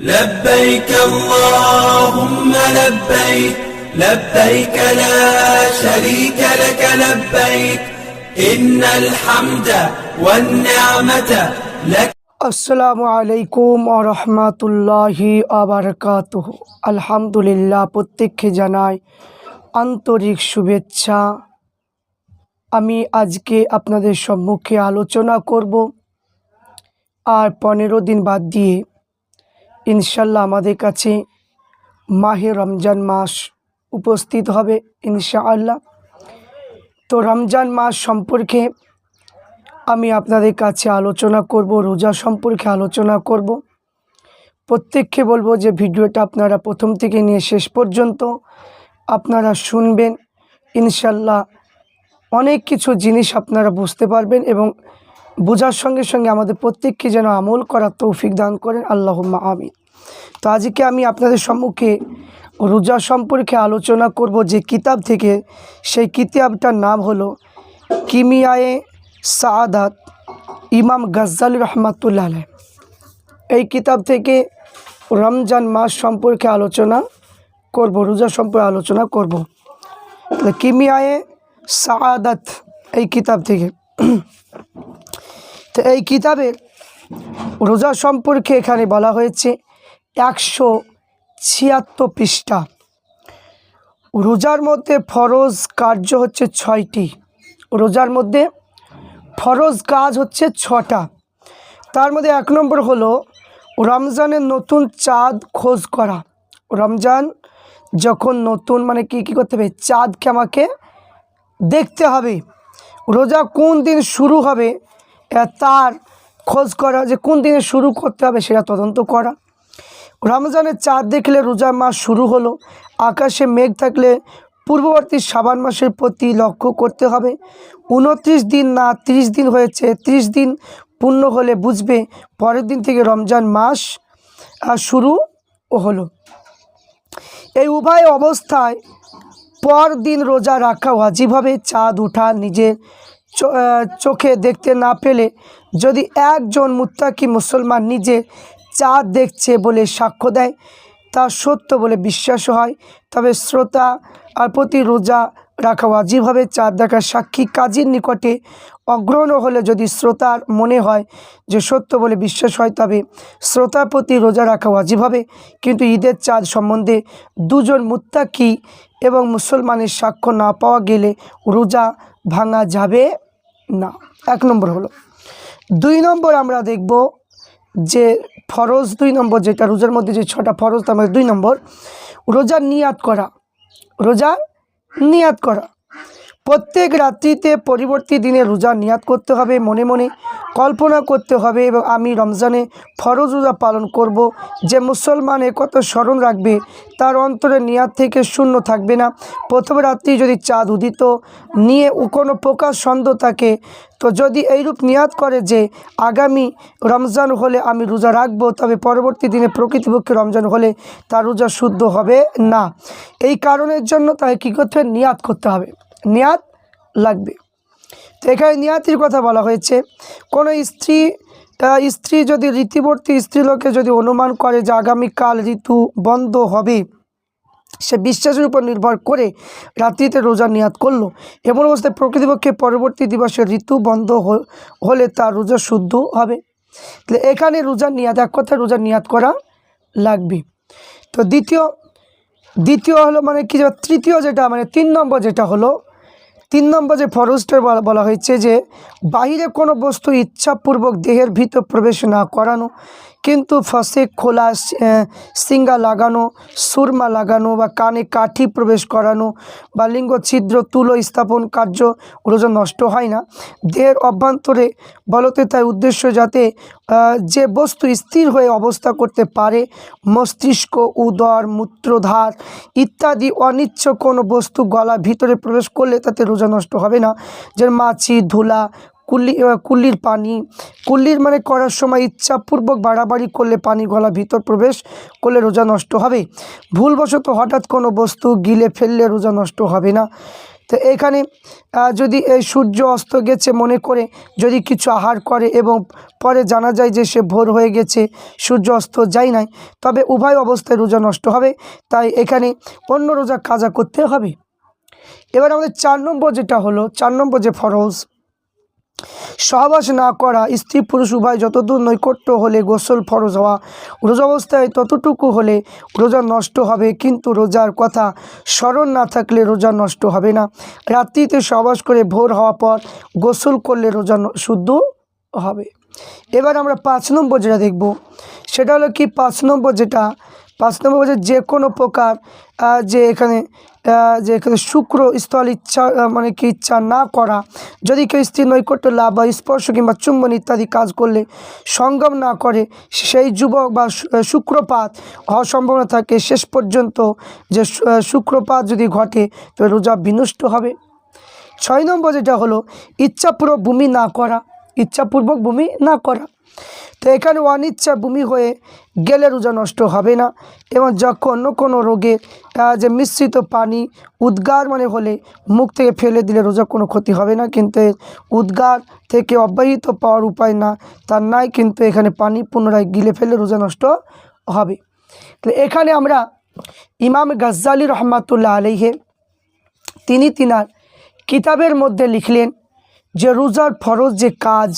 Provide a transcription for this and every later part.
لبيك اللهم لبيك لبيك لا شريك لك لبيك إن الحمد والنعمة لك আসসালামু আলাইকুম রহমতুল্লাহি আবরকাত আলহামদুলিল্লাহ প্রত্যেককে জানাই আন্তরিক শুভেচ্ছা আমি আজকে আপনাদের সম্মুখে আলোচনা করব আর পনেরো দিন বাদ দিয়ে ইনশাল্লাহ আমাদের কাছে মাহে রমজান মাস উপস্থিত হবে ইনশাআল্লাহ। তো রমজান মাস সম্পর্কে আমি আপনাদের কাছে আলোচনা করব, রোজা সম্পর্কে আলোচনা করব। প্রত্যেককে বলব যে ভিডিওটা আপনারা প্রথম থেকে নিয়ে শেষ পর্যন্ত আপনারা শুনবেন। ইনশাল্লাহ অনেক কিছু জিনিস আপনারা বুঝতে পারবেন এবং বোঝার সঙ্গে সঙ্গে আমাদের প্রত্যেককে যেন আমল করার তৌফিক দান করেন। আল্লাহুম্মা আমিন। তো আজকে আমি আপনাদের সম্মুখে রোজা সম্পর্কে আলোচনা করব যে কিতাব থেকে। সেই কিতাবটার নাম হলো কিমিয়ায়ে সাদাত ইমাম গজ্জালি রহমাতুল্লাহ। এই কিতাব থেকে রমজান মাস সম্পর্কে আলোচনা করব, রোজা সম্পর্কে আলোচনা করব। কিমিয়ায়ে সাদাত এই কিতাব থেকে। তো এই কিতাবের রোজা সম্পর্কে এখানে বলা হয়েছে একশো ছিয়াত্তর পৃষ্ঠা। রোজার মধ্যে ফরজ কার্য হচ্ছে ছয়টি। রোজার মধ্যে ফরজ কাজ হচ্ছে ছটা। তার মধ্যে এক নম্বর হলো রমজানের নতুন চাঁদ খোঁজ করা। রমজান যখন নতুন মানে কি, কী করতে হবে? চাঁদকে আমাকে দেখতে হবে। রোজা কোন দিন শুরু হবে তার খোঁজ করা যে কোন দিনে শুরু করতে হবে সেটা তদন্ত করা। রমজানের চাঁদ দেখলে রোজা মাস শুরু হলো। আকাশে মেঘ থাকলে পূর্ববর্তী শ্রাবণ মাসের প্রতি লক্ষ্য করতে হবে। উনত্রিশ দিন না ত্রিশ দিন হয়েছে, ত্রিশ দিন পূর্ণ হলে বুঝবে পরের দিন থেকে রমজান মাস শুরু হলো। এই উভয় অবস্থায় পর দিন রোজা রাখা ওয়াজিব হবে। চাঁদ উঠা নিজের চোখে দেখতে না পেলে যদি একজন মুত্তাকি মুসলমান নিজে চাঁদ দেখছে বলে সাক্ষ্য দেয়, তা সত্য বলে বিশ্বাস হয়। তবে শ্রোতা আর প্রতি রোজা রাখা ওয়াজিব হবে। চাঁদ দেখার সাক্ষী কাজীর নিকটে অগ্রহণ হলে যদি শ্রোতার মনে হয় যে সত্য বলে বিশ্বাস হয়, তবে শ্রোতার প্রতি রোজা রাখা ওয়াজিব হবে। কিন্তু ঈদের চাঁদ সম্বন্ধে দুজন মুত্তাকি এবং মুসলমানের সাক্ষ্য না পাওয়া গেলে রোজা ভাঙা যাবে না। এক নম্বর হলো। দুই নম্বর আমরা দেখব যে ফরজ দুই নম্বর, যেটা রোজার মধ্যে যে ছটা ফরজ, তার মধ্যে দুই নম্বর রোজার নিয়াত করা। রোজার নিয়াত করা। প্রত্যেক রাত্রিতে পরবর্তী দিনে রোজা নিয়াত করতে হবে মনে মনে কল্পনা করতে হবে এবং আমি রমজানে ফরজ রোজা পালন করব। যে মুসলমান কত স্মরণ রাখবে, তার অন্তরে নিয়াত থেকে শূন্য থাকবে না। প্রথম রাত্রি যদি চাঁদ উদিত, নিয়ে কোনো প্রকাশ সন্দেহ থাকে, তো যদি এইরূপ নিয়াত করে যে আগামী রমজান হলে আমি রোজা রাখব, তবে পরবর্তী দিনে প্রকৃতিপক্ষে রমজান হলে তার রোজা শুদ্ধ হবে না। এই কারণের জন্য তাকে কী করতে হবে? নিয়াত করতে হবে। নিয়াত লাগবে। তো এখানে নিয়াতির কথা বলা হয়েছে, কোনো স্ত্রী স্ত্রী যদি ঋতুবর্তী স্ত্রীলোকে যদি অনুমান করে যে আগামীকাল ঋতু বন্ধ হবে, সে বিশ্বাসের উপর নির্ভর করে রাত্রিতে রোজা নিয়াত করল। এমন অবস্থায় প্রকৃতিপক্ষে পরবর্তী দিবসে ঋতু বন্ধ হলে তার রোজা শুদ্ধ হবে। তাহলে এখানে রোজা নিয়াত, এক কথায় রোজা নিয়াত করা লাগবে। তো দ্বিতীয় দ্বিতীয় হলো মানে কি তৃতীয় যেটা মানে তিন নম্বর যেটা হলো তিন নম্বর যে ফরজটা বলা- হয়েছে যে বাইরে কোনো বস্তু ইচ্ছাপূর্বক দেহের ভিতর প্রবেশ না করানো, কিন্তু ফসে খোলা সিঙ্গা লাগানো, সুরমা লাগানো বা কানে কাঠি প্রবেশ করানো বা লিঙ্গ ছিদ্র, তুলো স্থাপন কার্য রোজা নষ্ট হয় না। দেহের অভ্যন্তরে বলতে তাই উদ্দেশ্য যাতে যে বস্তু স্থির হয়ে অবস্থা করতে পারে, মস্তিষ্ক, উদর, মূত্রধার ইত্যাদি অনিচ্ছ কোনো বস্তু গলা ভিতরে প্রবেশ করলে তাতে রোজা নষ্ট হবে না। যে মাছি, ধুলা কুল্লি কুল্লির পানি। কুল্লির মানে করার সময় ইচ্ছাপূর্বক বাড়াবাড়ি করলে পানি গলা ভিতর প্রবেশ করলে রোজা নষ্ট হবে। ভুলবশত হঠাৎ কোনো বস্তু গিলে ফেললে রোজা নষ্ট হবে না। তো এখানে যদি এই সূর্য অস্ত গেছে মনে করে, যদি কিছু আহার করে এবং পরে জানা যায় যে সে ভোর হয়ে গেছে, সূর্য অস্ত যায় নাই, তবে উভয় অবস্থায় রোজা নষ্ট হবে। তাই এখানে অন্য রোজা কাজা করতে হবে। এবার আমাদের চার নম্বর যেটা হলো, চার নম্বর যে ফরজ সহবাস না করা স্ত্রী পুরুষ উভয় যতদূর নৈকট্য হলে গোসল ফরজ হওয়া রোজা অবস্থায় ততটুকু হলে রোজা নষ্ট হবে। কিন্তু রোজার কথা স্মরণ না থাকলে রোজা নষ্ট হবে না। রাত্রিতে সহবাস করে ভোর হওয়ার পর গোসল করলে রোজা শুদ্ধ হবে। এবার আমরা পাঁচ নম্বর যেটা দেখব, সেটা হলো কি পাঁচ নম্বর যেটা পাঁচ নম্বর হচ্ছে যে কোনো প্রকার যে এখানে যে এখানে শুক্র স্থল ইচ্ছা মানে কি ইচ্ছা না করা, যদি কেউ স্ত্রী নৈকট্য লাভ বা স্পর্শ কিংবা চুম্বন ইত্যাদি কাজ করলে সঙ্গম না করে, সেই যুবক বা শুক্রপাত হওয়ার সম্ভাবনা থাকে। শেষ পর্যন্ত যে শুক্রপাত যদি ঘটে তো রোজা বিনষ্ট হবে। ছয় নম্বর যেটা হলো, ইচ্ছাপূর্বক ভূমি না করা, ইচ্ছাপূর্বক ভূমি না করা। তো এখানে অনিচ্ছা বমি হয়ে গেলে রোজা নষ্ট হবে না। এবং যখন অন্য কোনো রোগে যে মিশ্রিত পানি, উদ্গার মানে হলে মুখ থেকে ফেলে দিলে রোজা কোনো ক্ষতি হবে না। কিন্তু উদ্গার থেকে অব্যাহত পাওয়ার উপায় না তার নাই, কিন্তু এখানে পানি পুনরায় গিলে ফেলে রোজা নষ্ট হবে। তো এখানে আমরা ইমাম গাজ্জালি রহমাতুল্লাহ আলহে তিনি তিনার কিতাবের মধ্যে লিখলেন যে রোজার ফরজ যে কাজ,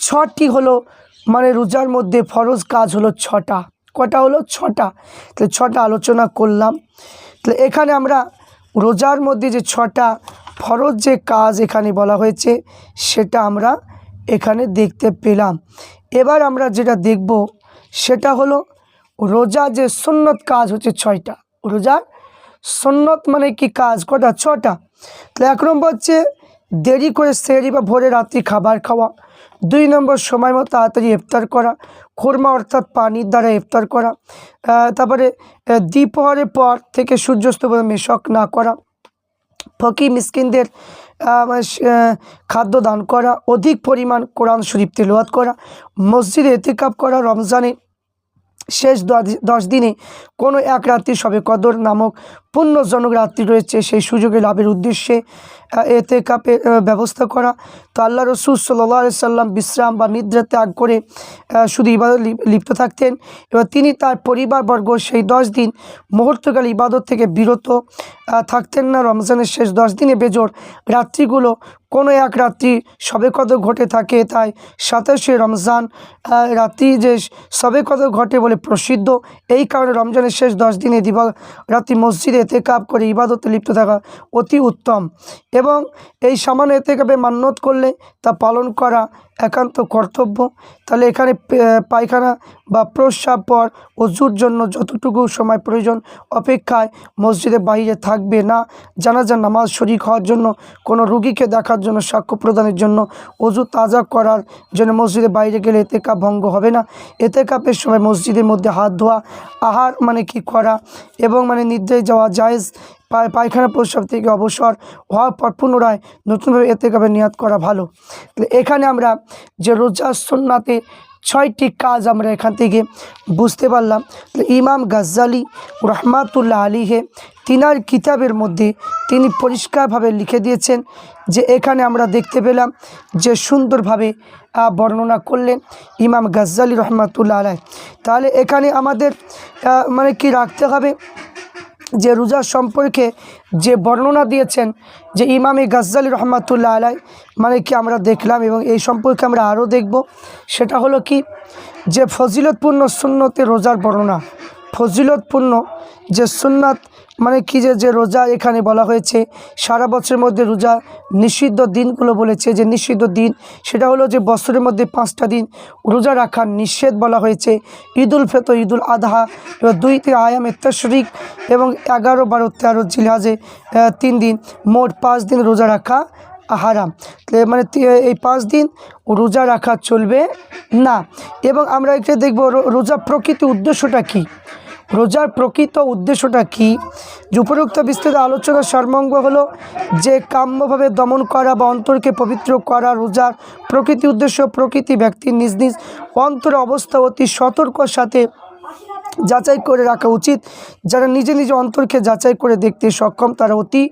ছটি হলো মানে রোজার মধ্যে ফরজ কাজ হলো ছটা। কটা হলো? ছটা। তো ছটা আলোচনা করলাম। তো এখানে আমরা রোজার মধ্যে যে ছটা ফরজ যে কাজ এখানে বলা হয়েছে, সেটা আমরা এখানে দেখতে পেলাম। এবার আমরা যেটা দেখব, সেটা হলো রোজা যে সুন্নত কাজ হচ্ছে ছয়টা। রোজার সন্নত মানে কি কাজ? কটা? ছটা। তো এক নম্বর হচ্ছে দেরি করে সেরি বা ভোরে রাত্রি খাবার খাওয়া। দুই নম্বর সময় মতো তাড়াতাড়ি ইফতার করা, খোরমা অর্থাৎ পানির দ্বারা ইফতার করা তারপরে দ্বিপহরের পর থেকে সূর্যাস্ত পর্যন্ত মেশক না করা ফকি মিসকিনদের মানে খাদ্য দান করা, অধিক পরিমাণ কোরআন শরীফ তেলোয়াত করা, মসজিদে এতেকাপ করা, রমজানে শেষ দশ দিনে কোনো এক রাত্রি সবে কদর নামক পুণ্যজনক রাত্রি রয়েছে। সেই সুযোগে লাভের উদ্দেশ্যে এতে আহ, ব্যবস্থা করা। তো আল্লাহ রসুল সাল্লাহ সাল্লাম বিশ্রাম বা নিদ্রা ত্যাগ করে শুধু ইবাদত লিপ্ত থাকতেন। এবার তিনি তার পরিবারবর্গ সেই দশ দিন মুহূর্তকাল ইবাদত থেকে বিরত থাকতেন না। রমজানের শেষ দশ দিনে বেজোর রাত্রিগুলো কোনো এক রাত্রি সবে কত ঘটে থাকে, তাই সাতাশে রমজান রাত্রি যে সবে কত ঘটে বলে প্রসিদ্ধ, এই কারণে রমজানের শেষ দশ দিনে দিবা, রাত্রি মসজিদে এতে কাপ করে ইবাদতে লিপ্ত থাকা অতি উত্তম। এবং এই সামান্য এতে কাপে মান্যত করলে তা পালন করা একান্ত কর্তব্য। তাহলে এখানে পায়খানা বা প্রস্রাব পর অজুর জন্য যতটুকু সময় প্রয়োজন, অপেক্ষায় মসজিদের বাইরে থাকবে না। জানাজার নামাজ শরিক হওয়ার জন্য, কোনো রুগীকে দেখার জন্য, সাক্ষ্য প্রদানের জন্য অজু তাজা করার জন্য মসজিদের বাইরে গেলে এতে কাপ ভঙ্গ হবে না। এতে কাপের সময় মসজিদের মধ্যে হাত ধোয়া, আহার মানে কি করা এবং মানে নিদ্রায় যাওয়া জায়েজ পায়খানা প্রস্রাব থেকে অবসর হওয়ার পর পুনরায় নতুনভাবে এতে কাপে নিয়াত করা ভালো। এখানে আমরা যে রোজা সন্নাতে ছয়টি কাজ আমরা এখান থেকে বুঝতে পারলাম। ইমাম গাজ্জালি রহমাতুল্লাহ আলীহে তিনার কিতাবের মধ্যে তিনি পরিষ্কারভাবে লিখে দিয়েছেন যে এখানে আমরা দেখতে পেলাম যে সুন্দরভাবে বর্ণনা করলেন ইমাম গাজ্জালি রহমাতুল্লাহ আলাই তাহলে এখানে আমাদের মানে কি রাখতে হবে? যে রোজা সম্পর্কে যে বর্ণনা দিয়েছেন, যে ইমামে গাজ্জালি রহমাতুল্লাহ আলাই মানে কি আমরা দেখলাম এবং এই সম্পর্কে আমরা আরও দেখব, সেটা হলো কি? যে ফজিলতপূর্ণ সুন্নতে রোজার বর্ণনা, ফজিলতপূর্ণ যে সুন্নাত মানে কি যে যে রোজা এখানে বলা হয়েছে, সারা বছরের মধ্যে রোজা নিষিদ্ধ দিনগুলো বলেছে। যে নিষিদ্ধ দিন, সেটা হলো যে বছরের মধ্যে পাঁচটা দিন রোজা রাখার নিষেধ বলা হয়েছে। ঈদুল ফেতর, ঈদুল আধহা এবার দুইতে আয়াম তশরিক এবং এগারো বারো তেরো জিলহাজে তিন দিন, মোট পাঁচ দিন রোজা রাখা হারাম। মানে এই পাঁচ দিন রোজা রাখা চলবে না। এবং আমরা এখানে দেখব রোজা প্রকৃতি উদ্দেশ্যটা কী? রোজার প্রকৃত উদ্দেশ্যটা কি? উপরোক্ত বিস্তৃত আলোচনার সর্বাঙ্গ হলো যে কাম্যভাবে দমন করা বা অন্তরকে পবিত্র করা রোজার প্রকৃতি উদ্দেশ্য প্রকৃতি ব্যক্তির নিজ নিজ অন্তর অবস্থা অতি সতর্কর সাথে যাচাই করে রাখা উচিত। যারা নিজে নিজে অন্তরকে যাচাই করে দেখতে সক্ষম, তারা অতি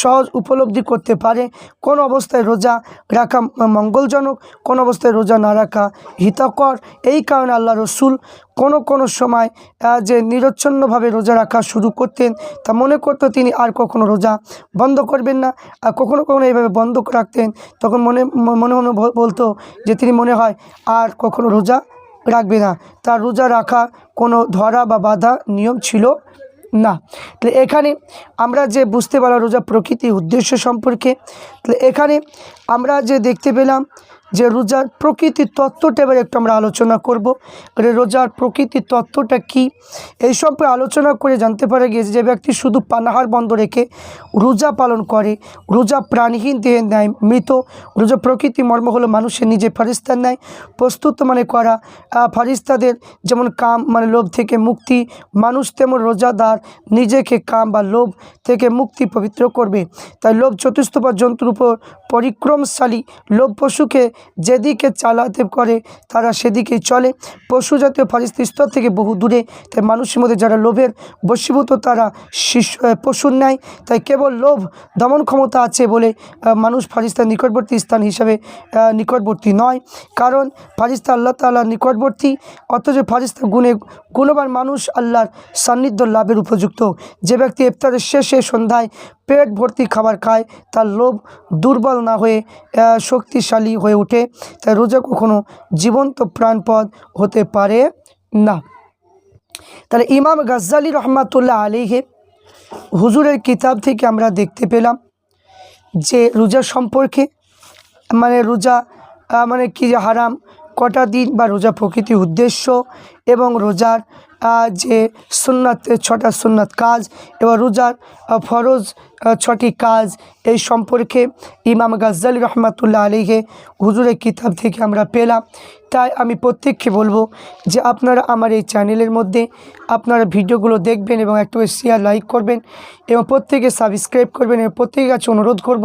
সহজ উপলব্ধি করতে পারে। কোন অবস্থায় রোজা রাখা মঙ্গলজনক, কোন অবস্থায় রোজা না রাখা হিতকর। এই কারণে আল্লাহ রসুল কোনো কোনো সময় যে নিরচ্ছন্নভাবে রোজা রাখা শুরু করতেন, তা মনে করতো তিনি আর কখনো রোজা বন্ধ করবেন না। আর কখনো কখনো এইভাবে বন্ধ রাখতেন, তখন মনে মনে মনে বলতো যে, তিনি মনে হয় আর কখনো রোজা রাখবে না। তার রোজা রাখা কোনো ধরা বা বাধা নিয়ম ছিল না। তাহলে এখানে আমরা যে বুঝতে পারলাম রোজা প্রকৃতি উদ্দেশ্য সম্পর্কে, তাহলে এখানে আমরা যে দেখতে পেলাম যে রোজার প্রকৃতির তত্ত্বটা এবার একটু আমরা আলোচনা করব। রোজার প্রকৃতির তত্ত্বটা কি? এই সম্পর্কে আলোচনা করে জানতে পারা গিয়েছে যে ব্যক্তি শুধু পানাহার বন্ধ রেখে রোজা পালন করে। রোজা প্রাণহীন দেহে নেয় মৃত। রোজা প্রকৃতি মর্ম হলো মানুষের নিজে ফারিস্তার নেয় প্রস্তুত মানে করা। ফারিস্তাদের যেমন কাম মানে লোভ থেকে মুক্তি। মানুষ তেমন রোজাদার নিজেকে কাম বা লোভ থেকে মুক্তি পবিত্র করবে। তাই লোভ চতুষ্পদ জন্তুর উপর পরিক্রমশালী। লোভ পশুকে যেদিকে চালাতে করে তারা সেদিকেই চলে। পশু জাতীয় ফারিস্তি স্তর থেকে বহু দূরে, তাই মানুষের মধ্যে যারা লোভের বশীভূত, তারা শিশু পশুর নেয় তাই কেবল লোভ দমন ক্ষমতা আছে বলে মানুষ ফারিস্তার নিকটবর্তী স্থান হিসাবে নিকটবর্তী নয়। কারণ ফারিস্তা আল্লাহ তাল্লাহ নিকটবর্তী, অথচ ফারিস্তা গুণে গুণবান মানুষ আল্লাহর সান্নিধ্য লাভের উপযুক্ত। যে ব্যক্তি ইফতারের শেষে সন্ধ্যায় পেট ভর্তি খাবার খায়, তার লোভ দুর্বল না হয়ে শক্তিশালী হয়ে ওঠে। তাই রোজা কখনো জীবন্ত প্রাণপদ হতে পারে না। তাহলে ইমাম গাজ্জালি রহমাতুল্লাহ আলিহে হুজুরের কিতাব থেকে আমরা দেখতে পেলাম যে রোজা সম্পর্কে মানে রোজা মানে কি হারাম, কটা দিন বা রোজা প্রকৃতির উদ্দেশ্য এবং রোজার যে সুন্নাত ছটা সুন্নাত কাজ এবং রোজার ফরজ ছটি কাজ এই সম্পর্কে ইমাম গাজ্জালি রহমাতুল্লাহ আলীকে হুজুরের কিতাব থেকে আমরা পেলাম। তাই আমি প্রত্যেককে বলব যে আপনারা আমার এই চ্যানেলের মধ্যে আপনারা ভিডিওগুলো দেখবেন এবং একটু শেয়ার লাইক করবেন এবং প্রত্যেকে সাবস্ক্রাইব করবেন এবং প্রত্যেকের কাছে অনুরোধ করব,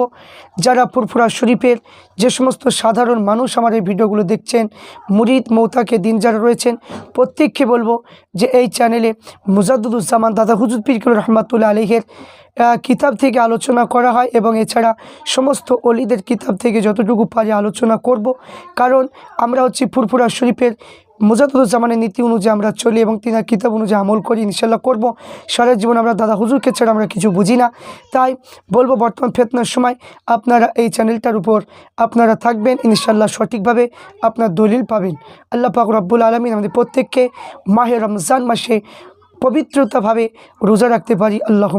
যারা ফুরফুরা শরীফের যে সমস্ত সাধারণ মানুষ আমার এই ভিডিওগুলো দেখছেন, মুরিদ মৌতাকে দিন যারা রয়েছেন, প্রত্যেককে বলব যে এই চ্যানেলে মুজাদ্দুজ্জামান দাদা হুজুর পিরকুল রহমাতুল্লাহ আলহের কিতাব থেকে আলোচনা করা হয় এবং এছাড়া সমস্ত অলিদের কিতাব থেকে যতটুকু পারি আলোচনা করব। কারণ আমরা হচ্ছে ফুরফুরা শরীফের মুজাদুজ্জামানের নীতি অনুযায়ী আমরা চলি এবং তিনার কিতাব অনুযায়ী আমল করি ইনশাল্লাহ করব। সারা জীবন আমরা দাদা হুজুরকে ছাড়া আমরা কিছু বুঝি না। তাই বলব, বর্তমান ফেতনার সময় আপনারা এই চ্যানেলটার উপর আপনারা থাকবেন ইনশাল্লাহ সঠিকভাবে আপনার দলিল পাবেন। আল্লাহ পাক রব্বুল আলমিন আমাদের প্রত্যেককে মাহে রমজান মাসে পবিত্রতাভাবে রোজা রাখতে পারি। আল্লাহ